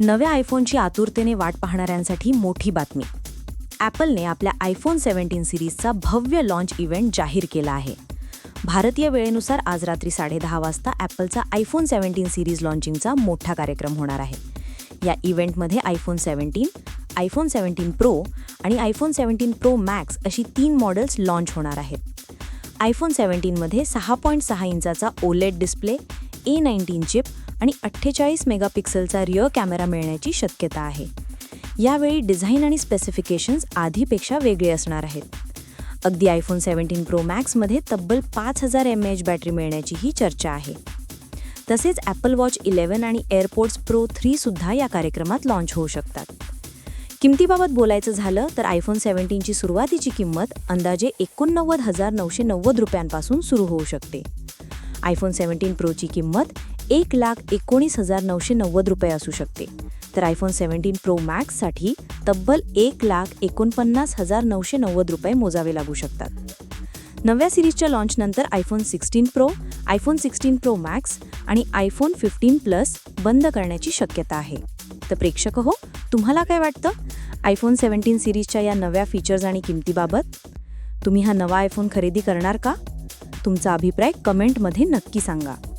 नव्या आयफोनची आतुरतेने वाट पाहणाऱ्यांसाठी मोठी बातमी. ॲपलने आपल्या आयफोन सेव्हन्टीन सिरीजचा भव्य लॉन्च इव्हेंट जाहीर केला आहे. भारतीय वेळेनुसार आज रात्री साडेदहा वाजता ॲपलचा आयफोन सेव्हन्टीन सिरीज लॉन्चिंगचा मोठा कार्यक्रम होणार आहे. या इव्हेंटमध्ये iPhone seventeen iPhone seventeen pro आणि आयफोन सेव्हन्टीन प्रो मॅक्स अशी तीन मॉडेल्स लॉन्च होणार आहेत. आयफोन सेव्हन्टीनमध्ये सहा पॉईंट सहा इंचाचा OLED display A nineteen chip आणि अठ्ठेचाळीस मेगापिक्सलचा रिअर कॅमेरा मिळण्याची शक्यता आहे. यावेळी डिझाईन आणि स्पेसिफिकेशन्स आधीपेक्षा वेगळे असणार आहेत. अगदी आयफोन सेव्हन्टीन प्रो मॅक्समध्ये तब्बल पाच हजार एम एच बॅटरी मिळण्याचीही चर्चा आहे. तसेच ॲपल वॉच इलेव्हन आणि एअरपोर्ट्स प्रो थ्रीसुद्धा या कार्यक्रमात लॉन्च होऊ शकतात. किमतीबाबत बोलायचं झालं तर आयफोन सेव्हन्टीनची सुरुवातीची किंमत अंदाजे एकोणनव्वद हजार नऊशे नव्वद रुपयांपासून सुरू होऊ शकते. आयफोन सेव्हन्टीन प्रोची किंमत एक लाख एकोणीस हजार नऊशे नव्वद रुपये असू शकते. तर आयफोन सेव्हन्टीन प्रो मॅक्ससाठी तब्बल एक लाख एकोणपन्नास हजार नऊशे नव्वद रुपये मोजावे लागू शकतात. नव्या सिरीजच्या लॉन्चनंतर iPhone sixteen pro iPhone sixteen pro max आणि आयफोन फिफ्टीन प्लस बंद करण्याची शक्यता आहे. तर प्रेक्षक हो तुम्हाला काय वाटतं? आयफोन सेव्हन्टीन सिरीजच्या या नव्या फीचर्स आणि किमतीबाबत? तुम्ही हा नवा आयफोन खरेदी करणार का? तुमचा अभिप्राय कमेंटमध्ये नक्की सांगा.